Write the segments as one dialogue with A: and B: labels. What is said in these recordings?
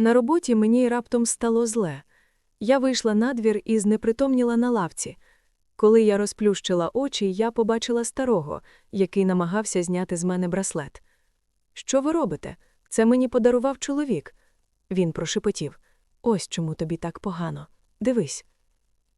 A: На роботі мені раптом стало зле. Я вийшла на двір і знепритомніла на лавці. Коли я розплющила очі, я побачила старого, який намагався зняти з мене браслет. Що ви робите? Це мені подарував чоловік. Він прошепотів. Ось чому тобі так погано. Дивись.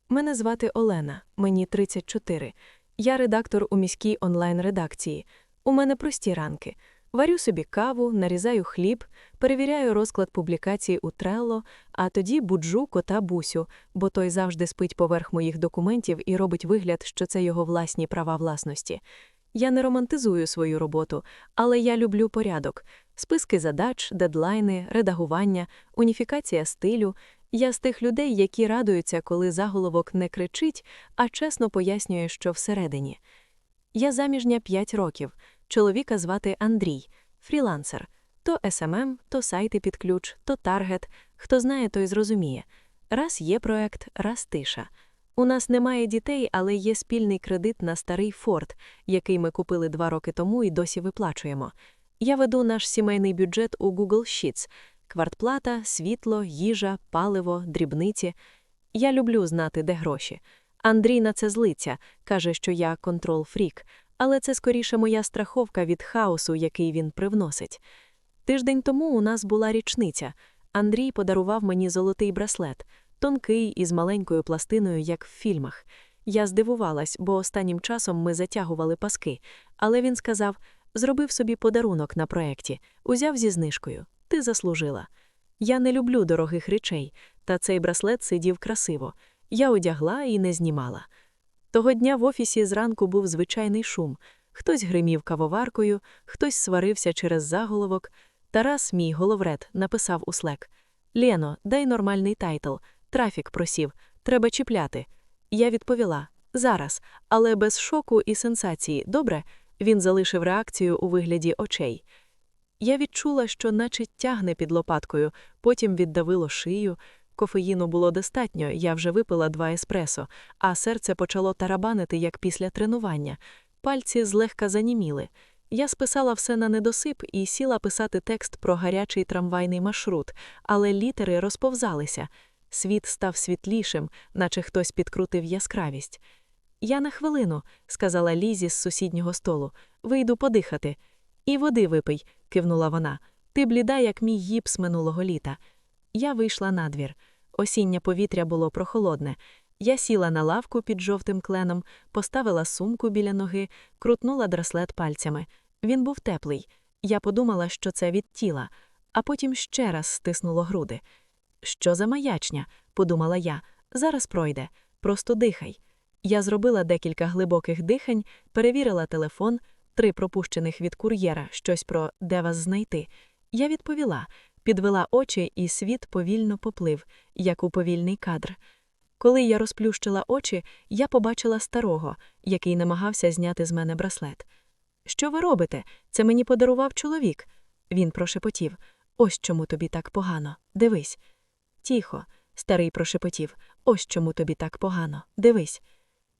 A: Мене звати Олена, мені 34. Я редактор у міській онлайн-редакції. У мене прості ранки. Варю собі каву, нарізаю хліб, перевіряю розклад публікацій у Трелло, а тоді буджу кота Бусю, бо той завжди спить поверх моїх документів і робить вигляд, що це його власні права власності. Я не романтизую свою роботу, але я люблю порядок: списки задач, дедлайни, редагування, уніфікація стилю. Я з тих людей, які радуються, коли заголовок не кричить, а чесно пояснює, що всередині. Я заміжня 5 років. Чоловіка звати Андрій, фрілансер. То СММ, то сайти під ключ, то таргет. Хто знає, той зрозуміє. Раз є проект, раз тиша. У нас немає дітей, але є спільний кредит на старий Форд, який ми купили два роки тому і досі виплачуємо. Я веду наш сімейний бюджет у Google Sheets. Квартплата, світло, їжа, паливо, дрібниці. Я люблю знати, де гроші. Андрій на це злиться, каже, що я контрол-фрік, але це скоріше моя страховка від хаосу, який він привносить. Тиждень тому у нас була річниця. Андрій подарував мені золотий браслет, тонкий із маленькою пластиною, як в фільмах. Я здивувалась, бо останнім часом ми затягували паски, але він сказав: зробив собі подарунок на проєкті, узяв зі знижкою. Ти заслужила. Я не люблю дорогих речей, та цей браслет сидів красиво. Я одягла і не знімала. Того дня в офісі зранку був звичайний шум. Хтось гримів кавоваркою, хтось сварився через заголовок. Тарас, мій головред, написав у слек: Лєно, дай нормальний тайтл. Трафік просів, треба чіпляти. Я відповіла зараз, але без шоку і сенсації. Добре, він залишив реакцію у вигляді очей. Я відчула, що наче тягне під лопаткою, потім віддавило шию. Кофеїну було достатньо, я вже випила два еспресо, а серце почало тарабанити, як після тренування. Пальці злегка заніміли. Я списала все на недосип і сіла писати текст про гарячий трамвайний маршрут, але літери розповзалися. Світ став світлішим, наче хтось підкрутив яскравість. Я на хвилину, сказала Лізі з сусіднього столу, вийду подихати. І води випий, кивнула вона. Ти бліда, як мій гіпс минулого літа. Я вийшла на двір. Осіннє повітря було прохолодне. Я сіла на лавку під жовтим кленом, поставила сумку біля ноги, крутнула драслет пальцями. Він був теплий. Я подумала, що це від тіла, а потім ще раз стиснуло груди. Що за маячня? подумала я. Зараз пройде. Просто дихай. Я зробила декілька глибоких дихань, перевірила телефон, три пропущених від кур'єра, щось про де вас знайти. Я відповіла, підвела очі, і світ повільно поплив, як у повільний кадр. Коли я розплющила очі, я побачила старого, який намагався зняти з мене браслет. Що ви робите? Це мені подарував чоловік. Він прошепотів. Ось чому тобі так погано. Дивись. Тихо, старий прошепотів. Ось чому тобі так погано. Дивись.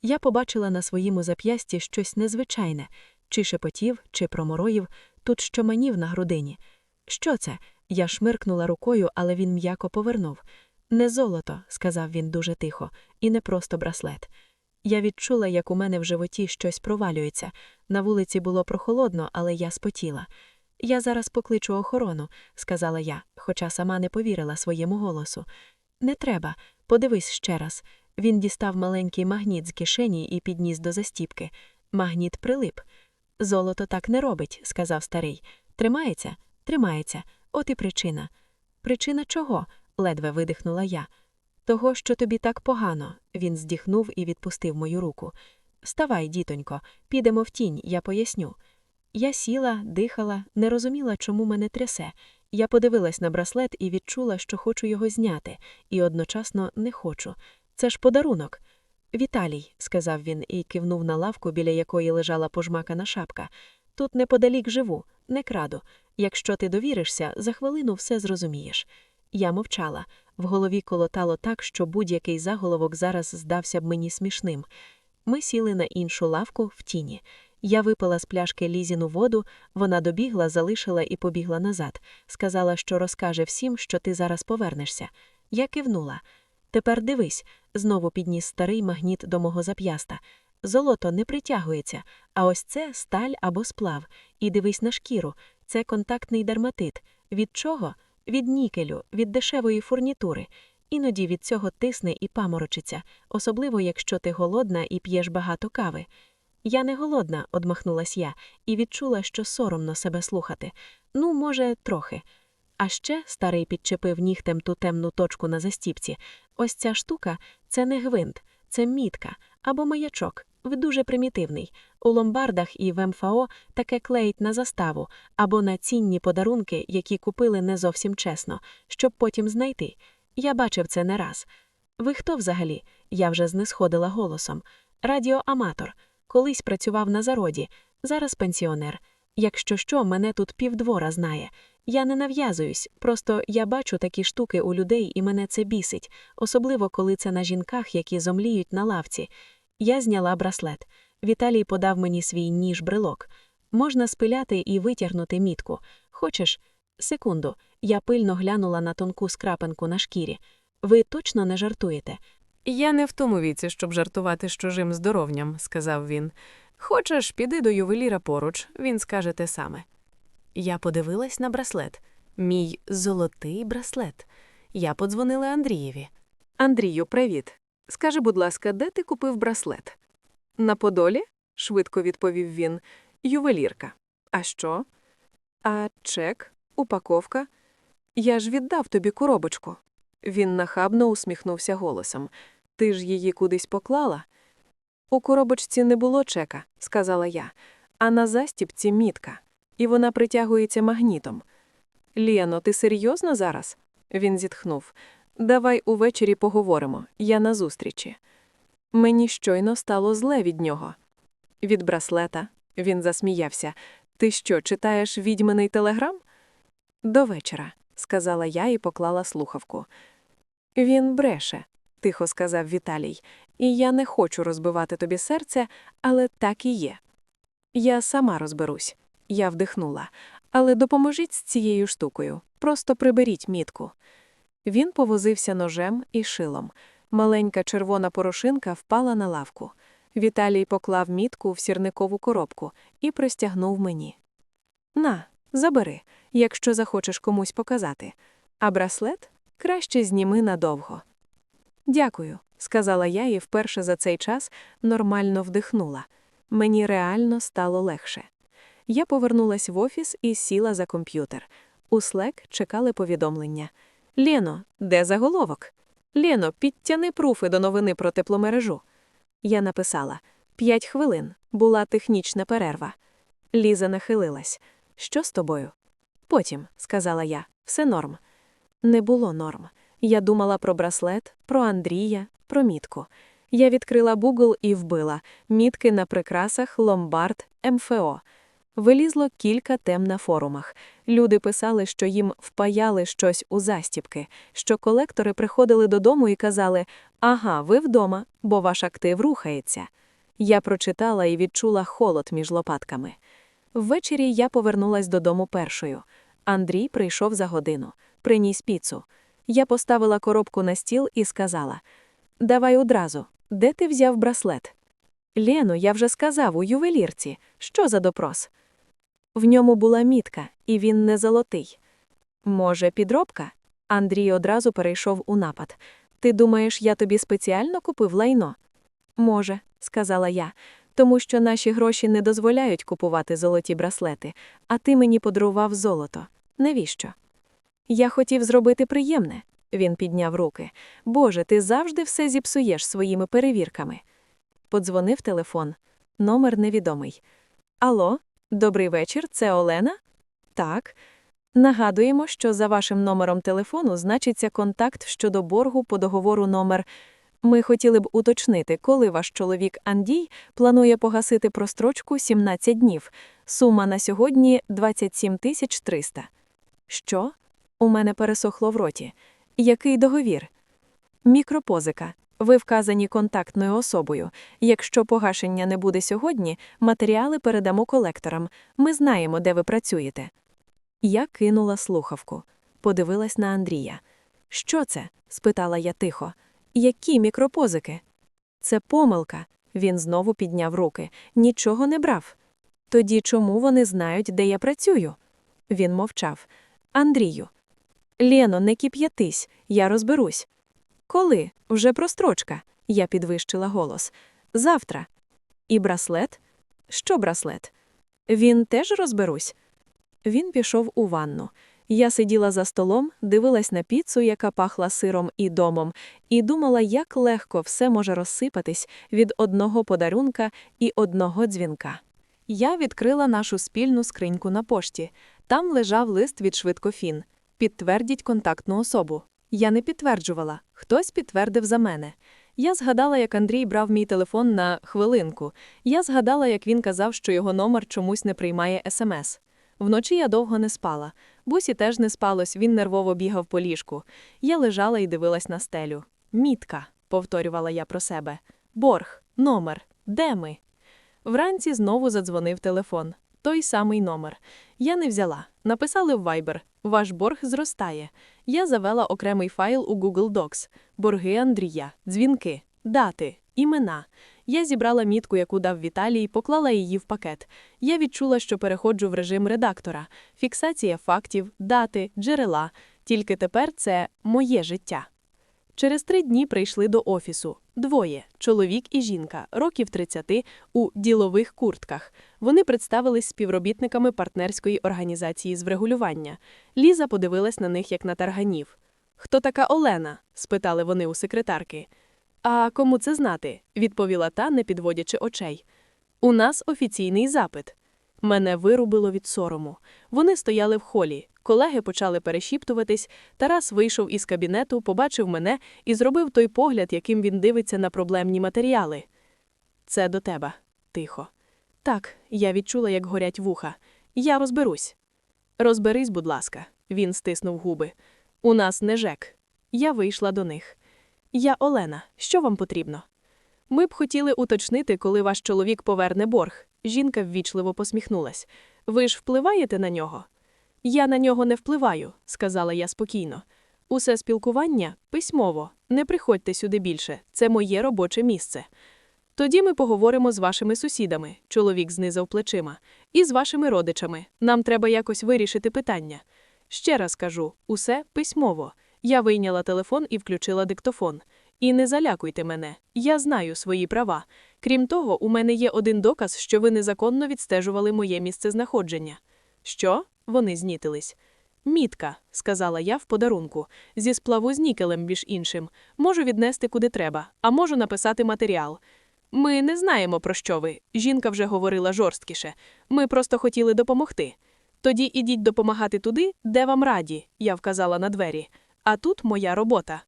A: Я побачила на своєму зап'ясті щось незвичайне чи шепотів, чи промороїв, тут щоманів на грудині. Що це? Я шмиркнула рукою, але він м'яко повернув. Не золото, сказав він дуже тихо, і не просто браслет. Я відчула, як у мене в животі щось провалюється. На вулиці було прохолодно, але я спотіла. Я зараз покличу охорону, сказала я, хоча сама не повірила своєму голосу. Не треба, подивись ще раз. Він дістав маленький магніт з кишені і підніс до застіпки. Магніт прилип. Золото так не робить, сказав старий. Тримається, тримається, от і причина. Причина чого? ледве видихнула я. Того, що тобі так погано, він здіхнув і відпустив мою руку. Вставай, дітонько, підемо в тінь, я поясню. Я сіла, дихала, не розуміла, чому мене трясе. Я подивилась на браслет і відчула, що хочу його зняти, і одночасно не хочу. Це ж подарунок. Віталій, сказав він і кивнув на лавку, біля якої лежала пожмакана шапка. Тут неподалік живу, не краду. Якщо ти довіришся, за хвилину все зрозумієш. Я мовчала. В голові колотало так, що будь-який заголовок зараз здався б мені смішним. Ми сіли на іншу лавку в тіні.
B: Я випила з пляшки Лізіну воду, вона добігла, залишила і побігла назад. Сказала, що розкаже всім, що ти зараз повернешся. Я кивнула. Тепер дивись, знову підніс старий магніт до мого зап'яста. Золото не притягується, а ось це сталь або сплав. І дивись на шкіру. Це контактний дерматит. Від чого? Від нікелю, від дешевої фурнітури. Іноді від цього тисне і паморочиться, особливо якщо ти голодна і п'єш багато кави. Я не голодна, одмахнулась я, і відчула, що соромно себе слухати. Ну, може, трохи. А ще старий підчепив нігтем ту темну точку на застіпці. Ось ця штука це не гвинт, це мітка або маячок. В дуже примітивний. У ломбардах і в МФО таке клеїть на заставу або на цінні подарунки, які купили не зовсім чесно, щоб потім знайти. Я бачив це не раз. Ви хто взагалі? Я вже знесходила голосом. Радіоаматор. Колись працював на зароді, зараз пенсіонер. Якщо що, мене тут півдвора знає. Я не нав'язуюсь, просто я бачу такі штуки у людей, і мене це бісить, особливо коли це на жінках, які зомліють на лавці. Я зняла браслет. Віталій подав мені свій ніж брелок. Можна спиляти і витягнути мітку. Хочеш? Секунду. Я пильно глянула на тонку скрапинку на шкірі. Ви точно не жартуєте?
A: Я не в тому віці, щоб жартувати з чужим здоров'ям, сказав він. Хочеш, піди до ювеліра поруч, він скаже те саме. Я подивилась на браслет. Мій золотий браслет. Я подзвонила Андрієві. Андрію, привіт. Скажи, будь ласка, де ти купив браслет? На Подолі? швидко відповів він. Ювелірка. А що? А чек, упаковка. Я ж віддав тобі коробочку. Він нахабно усміхнувся голосом. Ти ж її кудись поклала? У коробочці не було чека, сказала я, а на застіпці мітка, і вона притягується магнітом. Лєно, ти серйозно зараз? Він зітхнув. Давай увечері поговоримо, я на зустрічі. Мені щойно стало зле від нього. Від браслета. Він засміявся. Ти що, читаєш відьминий телеграм? До вечора, сказала я і поклала слухавку. Він бреше, тихо сказав Віталій, і я не хочу розбивати тобі серце, але так і є. Я сама розберусь. Я вдихнула. Але допоможіть з цією штукою. Просто приберіть мітку. Він повозився ножем і шилом. Маленька червона порошинка впала на лавку. Віталій поклав мітку в сірникову коробку і простягнув мені. На, забери, якщо захочеш комусь показати. А браслет краще зніми надовго. Дякую, сказала я і вперше за цей час нормально вдихнула. Мені реально стало легше. Я повернулась в офіс і сіла за комп'ютер. У Slack чекали повідомлення. Лєно, де заголовок? Лєно, підтяни пруфи до новини про тепломережу. Я написала п'ять хвилин. Була технічна перерва. Ліза нахилилась. Що з тобою? Потім, сказала я, все норм. Не було норм. Я думала про браслет, про Андрія, про мітку. Я відкрила Google і вбила мітки на прикрасах, ломбард, МФО. Вилізло кілька тем на форумах. Люди писали, що їм впаяли щось у застіпки, що колектори приходили додому і казали: Ага, ви вдома, бо ваш актив рухається. Я прочитала і відчула холод між лопатками. Ввечері я повернулась додому першою. Андрій прийшов за годину, приніс піцу. Я поставила коробку на стіл і сказала: Давай одразу, де ти взяв браслет? Лену, я вже сказав у ювелірці. Що за допрос? В ньому була мітка, і він не золотий. Може, підробка? Андрій одразу перейшов у напад. Ти думаєш, я тобі спеціально купив лайно? Може, сказала я, тому що наші гроші не дозволяють купувати золоті браслети, а ти мені подарував золото. Навіщо? Я хотів зробити приємне. Він підняв руки. Боже, ти завжди все зіпсуєш своїми перевірками. Подзвонив телефон. Номер невідомий. Алло, добрий вечір, це Олена? Так. Нагадуємо, що за вашим номером телефону значиться контакт щодо боргу по договору номер. Ми хотіли б уточнити, коли ваш чоловік Андій планує погасити прострочку 17 днів. Сума на сьогодні 27 тисяч 300. Що? У мене пересохло в роті. Який договір? Мікропозика. Ви вказані контактною особою. Якщо погашення не буде сьогодні, матеріали передамо колекторам. Ми знаємо, де ви працюєте. Я кинула слухавку, подивилась на Андрія. Що це? спитала я тихо. Які мікропозики? Це помилка. Він знову підняв руки. Нічого не брав. Тоді чому вони знають, де я працюю? Він мовчав. Андрію. Лєно, не кип'ятись, я розберусь. Коли? Вже прострочка. Я підвищила голос. Завтра. І браслет? Що браслет? Він теж розберусь. Він пішов у ванну. Я сиділа за столом, дивилась на піцу, яка пахла сиром і домом, і думала, як легко все може розсипатись від одного подарунка і одного дзвінка. Я відкрила нашу спільну скриньку на пошті. Там лежав лист від Швидкофін. Підтвердіть контактну особу. Я не підтверджувала, хтось підтвердив за мене. Я згадала, як Андрій брав мій телефон на хвилинку. Я згадала, як він казав, що його номер чомусь не приймає смс. Вночі я довго не спала. Бусі теж не спалось, він нервово бігав по ліжку. Я лежала і дивилась на стелю. Мітка, повторювала я про себе. Борг, номер, де ми? Вранці знову задзвонив телефон. Той самий номер. Я не взяла. Написали в Viber. Ваш борг зростає. Я завела окремий файл у Google Docs. Борги Андрія, дзвінки, дати, імена. Я зібрала мітку, яку дав Віталій, поклала її в пакет. Я відчула, що переходжу в режим редактора. Фіксація фактів, дати, джерела. Тільки тепер це моє життя. Через три дні прийшли до офісу. Двоє чоловік і жінка, років 30, у ділових куртках. Вони представились співробітниками партнерської організації з врегулювання. Ліза подивилась на них як на тарганів. Хто така Олена? спитали вони у секретарки. А кому це знати? відповіла та, не підводячи очей. У нас офіційний запит. Мене вирубило від сорому. Вони стояли в холі. Колеги почали перешіптуватись. Тарас вийшов із кабінету, побачив мене і зробив той погляд, яким він дивиться на проблемні матеріали. Це до тебе, тихо. Так, я відчула, як горять вуха. Я розберусь. Розберись, будь ласка, він стиснув губи. У нас не ЖЕК. Я вийшла до них. Я Олена. Що вам потрібно? Ми б хотіли уточнити, коли ваш чоловік поверне борг. Жінка ввічливо посміхнулась. Ви ж впливаєте на нього? Я на нього не впливаю, сказала я спокійно. Усе спілкування письмово. Не приходьте сюди більше, це моє робоче місце. Тоді ми поговоримо з вашими сусідами, чоловік знизав плечима, і з вашими родичами. Нам треба якось вирішити питання. Ще раз кажу, усе письмово. Я вийняла телефон і включила диктофон. І не залякуйте мене, я знаю свої права. Крім того, у мене є один доказ, що ви незаконно відстежували моє місцезнаходження. Що? Вони знітились. Мітка, сказала я в подарунку, зі сплаву з нікелем, між іншим. Можу віднести куди треба, а можу написати матеріал. Ми не знаємо, про що ви. Жінка вже говорила жорсткіше. Ми просто хотіли допомогти. Тоді ідіть допомагати туди, де вам раді, я вказала на двері. А тут моя робота.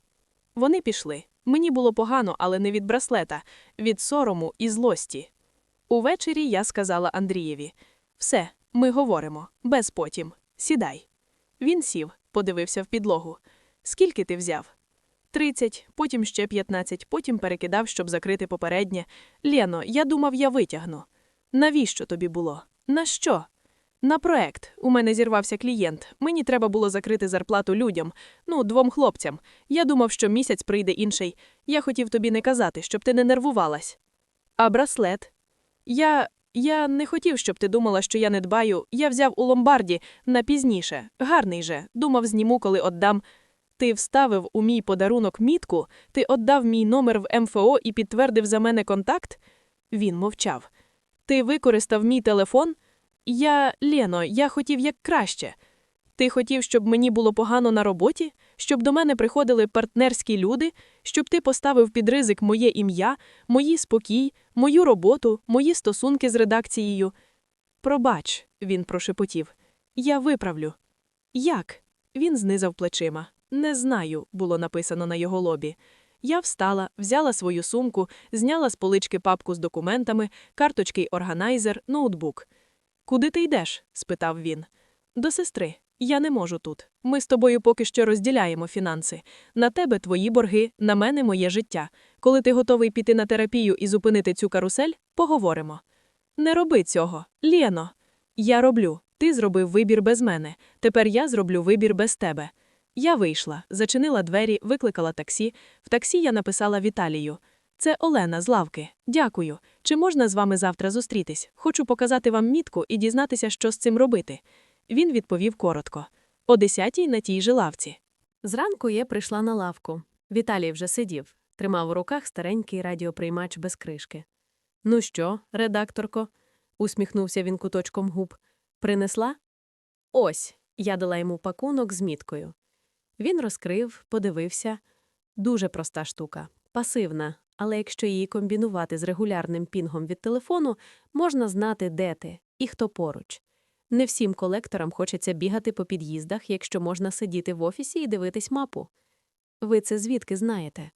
A: Вони пішли. Мені було погано, але не від браслета, від сорому і злості. Увечері я сказала Андрієві: все, ми говоримо, без потім. Сідай. Він сів, подивився в підлогу. Скільки ти взяв? Тридцять, потім ще п'ятнадцять, потім перекидав, щоб закрити попереднє. Лєно, я думав, я витягну. Навіщо тобі було? На що? На проект. У мене зірвався клієнт. Мені треба було закрити зарплату людям, ну, двом хлопцям. Я думав, що місяць прийде інший. Я хотів тобі не казати, щоб ти не нервувалась. А браслет? Я. Я не хотів, щоб ти думала, що я не дбаю. Я взяв у ломбарді на пізніше. Гарний же. Думав, зніму, коли отдам. Ти вставив у мій подарунок мітку, ти отдав мій номер в МФО і підтвердив за мене контакт? Він мовчав. Ти використав мій телефон? Я, Лєно, я хотів як краще. Ти хотів, щоб мені було погано на роботі, щоб до мене приходили партнерські люди, щоб ти поставив під ризик моє ім'я, мої спокій, мою роботу, мої стосунки з редакцією. Пробач, він прошепотів. Я виправлю. Як? Він знизав плечима. Не знаю, було написано на його лобі. Я встала, взяла свою сумку, зняла з полички папку з документами, карточки й органайзер, ноутбук. Куди ти йдеш? спитав він. До сестри. Я не можу тут. Ми з тобою поки що розділяємо фінанси. На тебе твої борги, на мене моє життя. Коли ти готовий піти на терапію і зупинити цю карусель, поговоримо. Не роби цього, Лєно. Я роблю. Ти зробив вибір без мене. Тепер я зроблю вибір без тебе. Я вийшла, зачинила двері, викликала таксі. В таксі я написала Віталію. Це Олена з лавки. Дякую. Чи можна з вами завтра зустрітись? Хочу показати вам мітку і дізнатися, що з цим робити. Він відповів коротко. О десятій на тій же лавці.
C: Зранку я прийшла на лавку. Віталій вже сидів, тримав у руках старенький радіоприймач без кришки. Ну що, редакторко? усміхнувся він куточком губ. Принесла? Ось, я дала йому пакунок з міткою. Він розкрив, подивився. Дуже проста штука, пасивна, але якщо її комбінувати з регулярним пінгом від телефону, можна знати, де ти і хто поруч. Не всім колекторам хочеться бігати по під'їздах, якщо можна сидіти в офісі і дивитись мапу. Ви це звідки знаєте?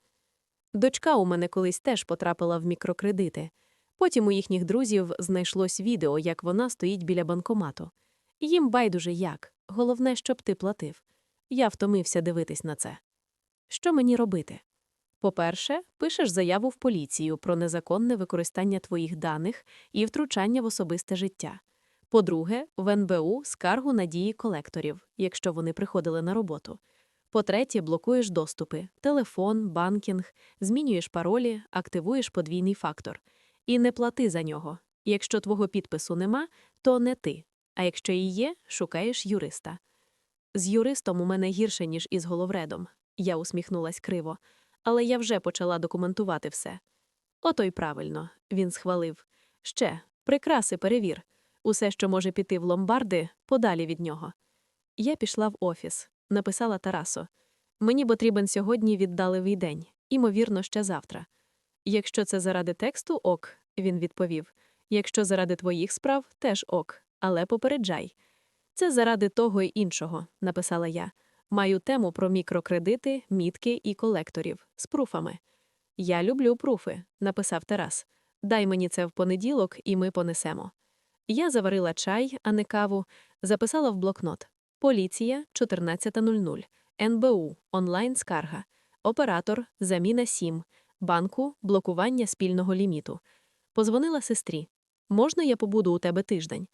C: Дочка у мене колись теж потрапила в мікрокредити. Потім у їхніх друзів знайшлось відео, як вона стоїть біля банкомату. Їм байдуже як, головне, щоб ти платив. Я втомився дивитись на це. Що мені робити? По-перше, пишеш заяву в поліцію про незаконне використання твоїх даних і втручання в особисте життя. По-друге, в НБУ скаргу на дії колекторів, якщо вони приходили на роботу. По-третє, блокуєш доступи, телефон, банкінг, змінюєш паролі, активуєш подвійний фактор. І не плати за нього. Якщо твого підпису нема, то не ти. А якщо і є, шукаєш юриста. З юристом у мене гірше, ніж із головредом. Я усміхнулась криво, але я вже почала документувати все. Ото й правильно, він схвалив. Ще, прикраси перевір. Усе, що може піти в ломбарди, подалі від нього. Я пішла в офіс, написала Тарасу. Мені потрібен сьогодні віддаливий день, імовірно, ще завтра. Якщо це заради тексту, ок, він відповів. Якщо заради твоїх справ, теж ок, але попереджай. Це заради того й іншого, написала я. Маю тему про мікрокредити, мітки і колекторів з пруфами. Я люблю пруфи, написав Тарас. Дай мені це в понеділок, і ми понесемо. Я заварила чай, а не каву, записала в блокнот. Поліція 14.00, НБУ, онлайн-скарга, оператор, заміна сім, банку, блокування спільного ліміту. Позвонила сестрі. Можна я побуду у тебе тиждень?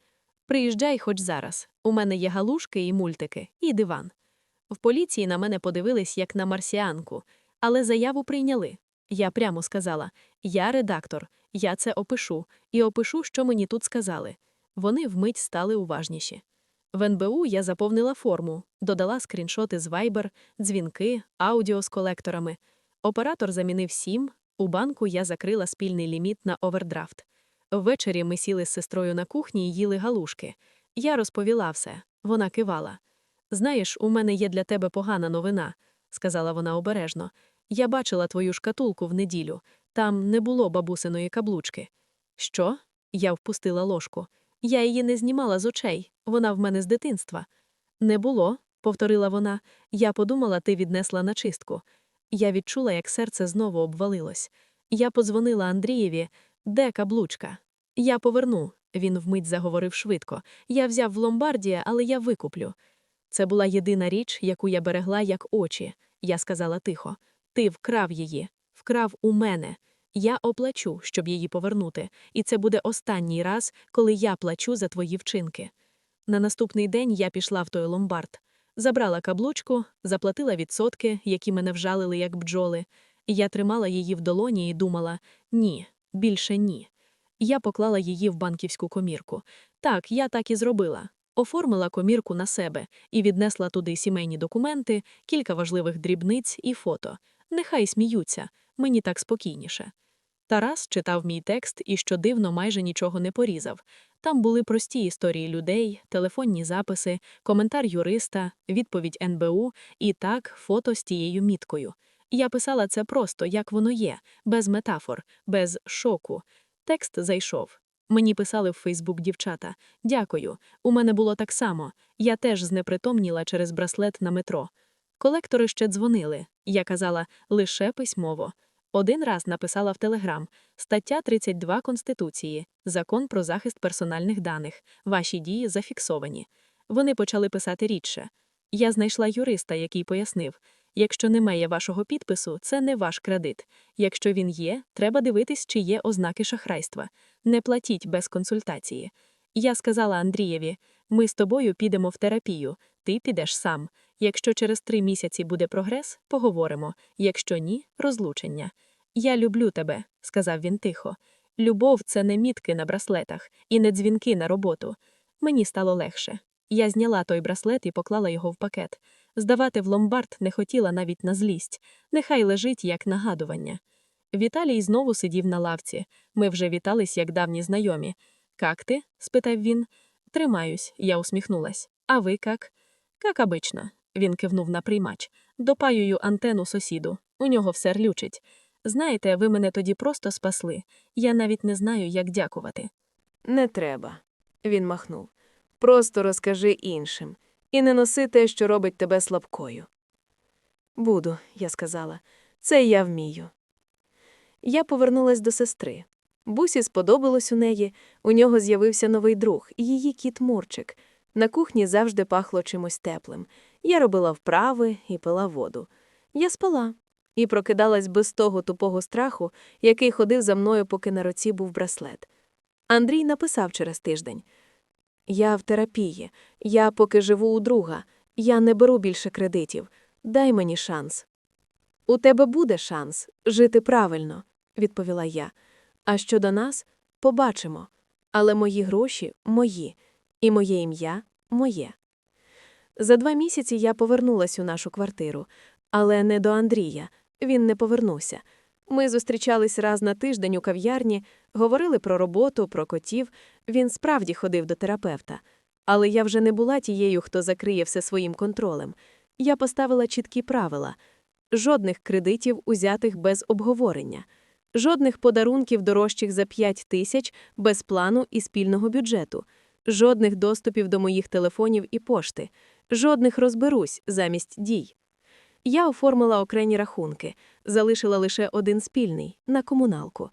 C: Приїжджай хоч зараз. У мене є галушки і мультики, і диван. В поліції на мене подивились як на марсіанку, але заяву прийняли. Я прямо сказала: я редактор, я це опишу, і опишу, що мені тут сказали. Вони вмить стали уважніші. В НБУ я заповнила форму, додала скріншоти з Viber, дзвінки, аудіо з колекторами. Оператор замінив сім, у банку я закрила спільний ліміт на овердрафт. Ввечері ми сіли з сестрою на кухні і їли галушки. Я розповіла все. Вона кивала. Знаєш, у мене є для тебе погана новина, сказала вона обережно. Я бачила твою шкатулку в неділю. Там не було бабусиної каблучки. Що? Я впустила ложку. Я її не знімала з очей. Вона в мене з дитинства. Не було, повторила вона. Я подумала, ти віднесла на чистку. Я відчула, як серце знову обвалилось. Я подзвонила Андрієві, де каблучка? Я поверну. Він вмить заговорив швидко. Я взяв в ломбарді, але я викуплю. Це була єдина річ, яку я берегла як очі. Я сказала тихо. Ти вкрав її, вкрав у мене. Я оплачу, щоб її повернути, і це буде останній раз, коли я плачу за твої вчинки. На наступний день я пішла в той ломбард, забрала каблучку, заплатила відсотки, які мене вжалили як бджоли. Я тримала її в долоні і думала: ні, більше ні. Я поклала її в банківську комірку. Так, я так і зробила. Оформила комірку на себе і віднесла туди сімейні документи, кілька важливих дрібниць і фото. Нехай сміються, мені так спокійніше. Тарас читав мій текст і, що дивно, майже нічого не порізав. Там були прості історії людей, телефонні записи, коментар юриста, відповідь НБУ і так, фото з тією міткою. Я писала це просто, як воно є, без метафор, без шоку. Текст зайшов. Мені писали в Фейсбук дівчата. Дякую. У мене було так само. Я теж знепритомніла через браслет на метро. Колектори ще дзвонили. Я казала лише письмово. Один раз написала в Телеграм стаття 32 Конституції, закон про захист персональних даних. Ваші дії зафіксовані. Вони почали писати рідше. Я знайшла юриста, який пояснив: якщо немає вашого підпису, це не ваш кредит. Якщо він є, треба дивитись, чи є ознаки шахрайства. Не платіть без консультації. Я сказала Андрієві: ми з тобою підемо в терапію, ти підеш сам. Якщо через три місяці буде прогрес, поговоримо. Якщо ні, розлучення. Я люблю тебе, сказав він тихо. Любов це не мітки на браслетах і не дзвінки на роботу. Мені стало легше. Я зняла той браслет і поклала його в пакет. Здавати в ломбард не хотіла навіть на злість. Нехай лежить як нагадування. Віталій знову сидів на лавці. Ми вже вітались як давні знайомі. Как ти? спитав він. Тримаюсь, я усміхнулась. А ви как? Как обично, він кивнув на приймач. Допаюю антену сусіду. У нього все рлючить. Знаєте, ви мене тоді просто спасли. Я навіть не знаю, як дякувати.
A: Не треба. Він махнув. Просто розкажи іншим. І не носи те, що робить тебе слабкою. Буду, я сказала. Це я вмію. Я повернулась до сестри. Бусі сподобалось у неї, у нього з'явився новий друг, її кіт Мурчик. На кухні завжди пахло чимось теплим. Я робила вправи і пила воду. Я спала і прокидалась без того тупого страху, який ходив за мною, поки на руці був браслет. Андрій написав через тиждень. Я в терапії, я поки живу у друга, я не беру більше кредитів. Дай мені шанс. У тебе буде шанс жити правильно, відповіла я. А щодо нас, побачимо. Але мої гроші мої, і моє ім'я моє. За два місяці я повернулась у нашу квартиру, але не до Андрія. Він не повернувся. Ми зустрічались раз на тиждень у кав'ярні, говорили про роботу, про котів. Він справді ходив до терапевта. Але я вже не була тією, хто закриє все своїм контролем. Я поставила чіткі правила: жодних кредитів, узятих без обговорення, жодних подарунків дорожчих за 5 тисяч без плану і спільного бюджету, жодних доступів до моїх телефонів і пошти, жодних розберусь замість дій. Я оформила окремі рахунки, залишила лише один спільний на комуналку.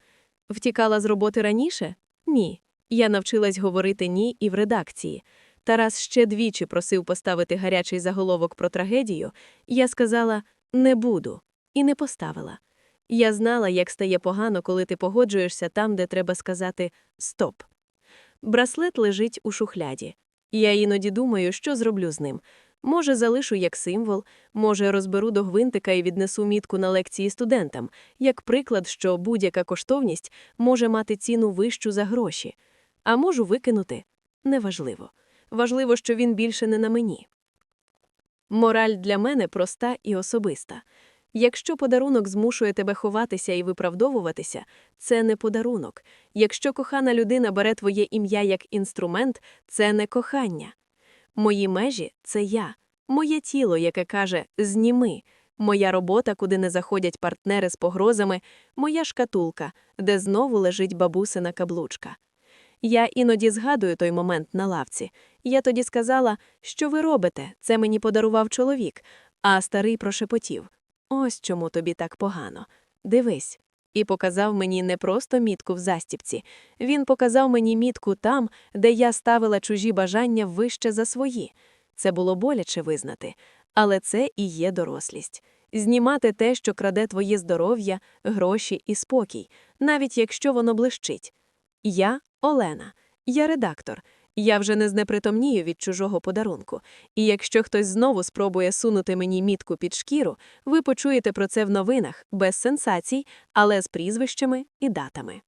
A: Втікала з роботи раніше? Ні. Я навчилась говорити ні і в редакції. Тарас ще двічі просив поставити гарячий заголовок про трагедію. Я сказала не буду і не поставила. Я знала, як стає погано, коли ти погоджуєшся там, де треба сказати стоп. Браслет лежить у шухляді. Я іноді думаю, що зроблю з ним. Може, залишу як символ, може, розберу до гвинтика і віднесу мітку на лекції студентам, як приклад, що будь-яка коштовність може мати ціну вищу за гроші. А можу викинути неважливо. Важливо, що він більше не на мені. Мораль для мене проста і особиста. Якщо подарунок змушує тебе ховатися і виправдовуватися, це не подарунок. Якщо кохана людина бере твоє ім'я як інструмент, це не кохання. Мої межі це я, моє тіло, яке каже зніми, моя робота, куди не заходять партнери з погрозами, моя шкатулка, де знову лежить бабусина каблучка. Я іноді згадую той момент на лавці. Я тоді сказала, що ви робите, це мені подарував чоловік, а старий прошепотів Ось чому тобі так погано. Дивись. І показав мені не просто мітку в застіпці, він показав мені мітку там, де я ставила чужі бажання вище за свої. Це було боляче визнати, але це і є дорослість. Знімати те, що краде твоє здоров'я, гроші і спокій, навіть якщо воно блищить. Я Олена, я редактор. Я вже не знепритомнію від чужого подарунку. І якщо хтось знову спробує сунути мені мітку під шкіру, ви почуєте про це в новинах без сенсацій, але з прізвищами і датами.